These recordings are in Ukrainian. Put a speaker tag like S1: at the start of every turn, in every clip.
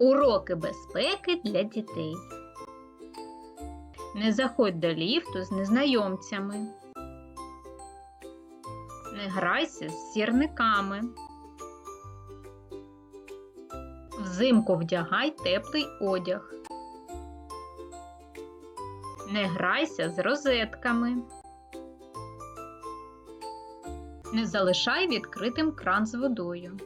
S1: Уроки безпеки для дітей. Не заходь до ліфту з незнайомцями. Не грайся з сірниками. Взимку вдягай теплий одяг. Не грайся з розетками. Не залишай відкритим кран з водою.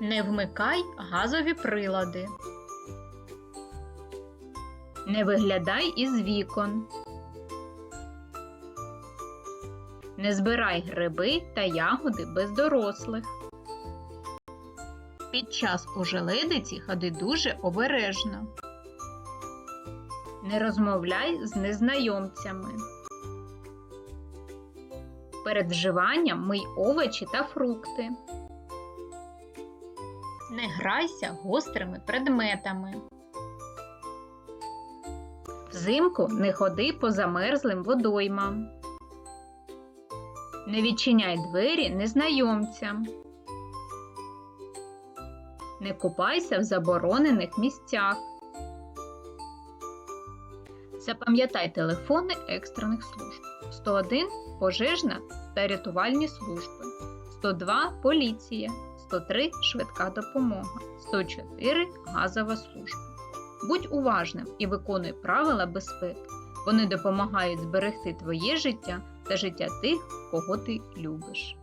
S1: Не вмикай газові прилади. Не виглядай із вікон. Не збирай гриби та ягоди без дорослих. Під час ожеледиці ходи дуже обережно. Не розмовляй з незнайомцями. Перед вживанням мий овочі та фрукти. Не грайся гострими предметами. Взимку не ходи по замерзлим водоймам. Не відчиняй двері незнайомцям. Не купайся в заборонених місцях. Запам'ятай телефони екстрених служб. 101 пожежна та рятувальні служби, 102 поліція, 103 швидка допомога, 104 газова служба. Будь уважним і виконуй правила безпеки. Вони допомагають зберегти твоє життя та життя тих, кого ти любиш.